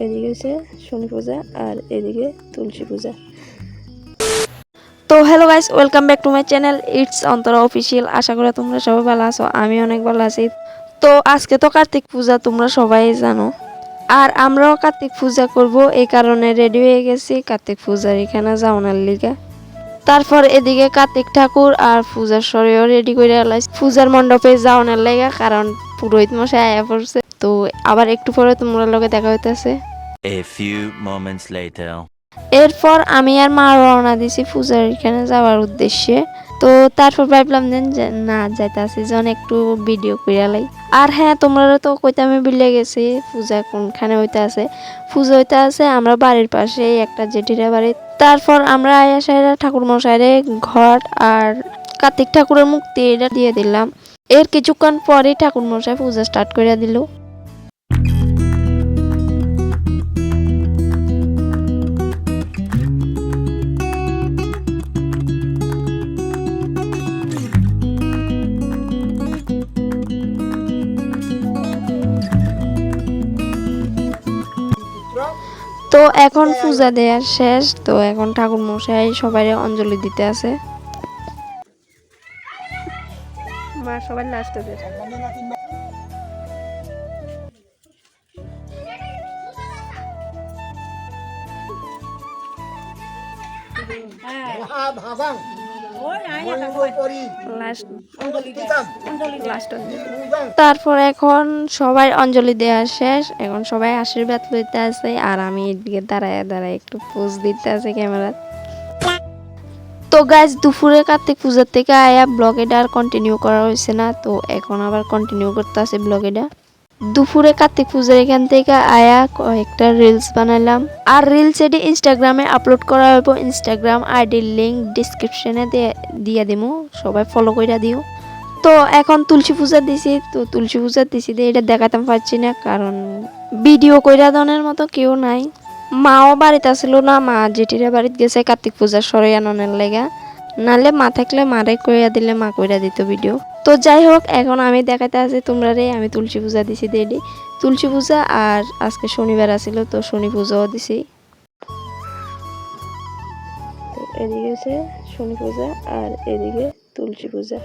হচ্ছে শনি পূজা আর এদিকে তুলসী পূজা। তো hello guys welcome back to my channel it's Antara official আশা করি তোমরা সবাই ভালো আছো, আমি অনেক ভালো আছি। তো আজকে তো কার্তিক পূজা, তোমরা সবাই জানো। আর আমরাও কার্তিক পূজা করব, এই কারণে রেডি হয়ে গেছি কার্তিক পূজার এখানে যাওয়ার লিগে। তারপর এদিকে কার্তিক ঠাকুর আর পূজার সরেও রেডি করে আলাইছি। পূজার মণ্ডপে যাওয়ার লেগে, কারণ পুরোহিত মশাই আয়া পড়ছে। তো আবার একটু পরে তোমরা লগে দেখা হইতেছে। A few moments later. এরপর আমি আর মা রওনা দিছি পূজার এখানে যাওয়ার উদ্দেশ্যে। তো তারপর ভাবলাম যে না যাইতাছি যখন একটু ভিডিও কইরা লাই। আর হ্যাঁ তোমরা তো কইতে আমি বিলে গেছি পূজা কোনখানে হইতে আছে পূজা হইতে আছে আমরা বাড়ির পাশে একটা জেঠিরা বাড়ি। তারপর আমরা আয়া সাইরা ঠাকুর মশাইরে ঘট আর কার্তিক ঠাকুরের মুক্তি এটা দিয়ে দিলাম। এর কিছুক্ষণ পরেই ঠাকুর মশাই পূজা স্টার্ট করে দিল। তো এখন পূজা দেওয়ার শেষ, তো এখন ঠাকুর মশাই সবাই অঞ্জলি দিতে আছে। মা সবাই লাস্টে দিতাম লাস্ট তারপর। এখন সবাই অঞ্জলি দেওয়া শেষ। এখন সবাই আশীর্বাদ লইতে আছে। আর আমি এদিকে দাঁড়ায় দাঁড়ায় একটু পোজ দিতে আছে ক্যামেরা গাছ দুপুরে কার্তিক পূজার থেকে আয়া ব্লগেটা আর কন্টিনিউ করা হয়েছে না, তো এখন আবার কন্টিনিউ করতে আছে ব্লগেটা দুপুরে কার্তিক পূজার এখান থেকে আয়া কয়েকটা রিলস বানালাম আর রিলস এটি ইনস্টাগ্রামে আপলোড করা হইব ইনস্টাগ্রাম আইডির লিঙ্ক ডিসক্রিপশনে দিয়ে দিমু, সবাই ফলো কইরা দিও। তো এখন তুলসী পূজা দিছি, তো তুলসী পূজা দিছি এটা দেখাতাম পারছি না, কারণ ভিডিও কইরা দনের মতো কেউ নাই। মাও বাড়িতে আসলো না, মা জেঠিরা বাড়িতে গেছে কার্তিক পূজা সরাই আননের লেগা। নালে মা থাকলে মারে কইয়া দিলে মা কইরা দিত ভিডিও। তো যাই হোক, এখন আমি দেখাতে আছি তোমরা রে, আমি তুলসী পূজা দিছি দেডি তুলসী পূজা আর আজকে শনিবার আছিল, তো শনি পূজাও দিছি। তো এদিকে শনি পূজা আর এদিকে তুলসী পূজা।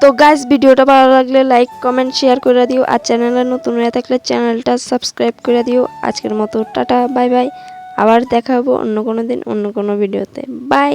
তো গাইস ভিডিওটা ভালো লাগলে লাইক কমেন্ট শেয়ার করে দিও। আর চ্যানেলে নতুন হয়ে থাকলে চ্যানেলটা সাবস্ক্রাইব করে দিও। আজকের মতো টাটা বাই বাই আবার দেখাবো অন্য কোনো দিন, অন্য কোনো ভিডিওতে বাই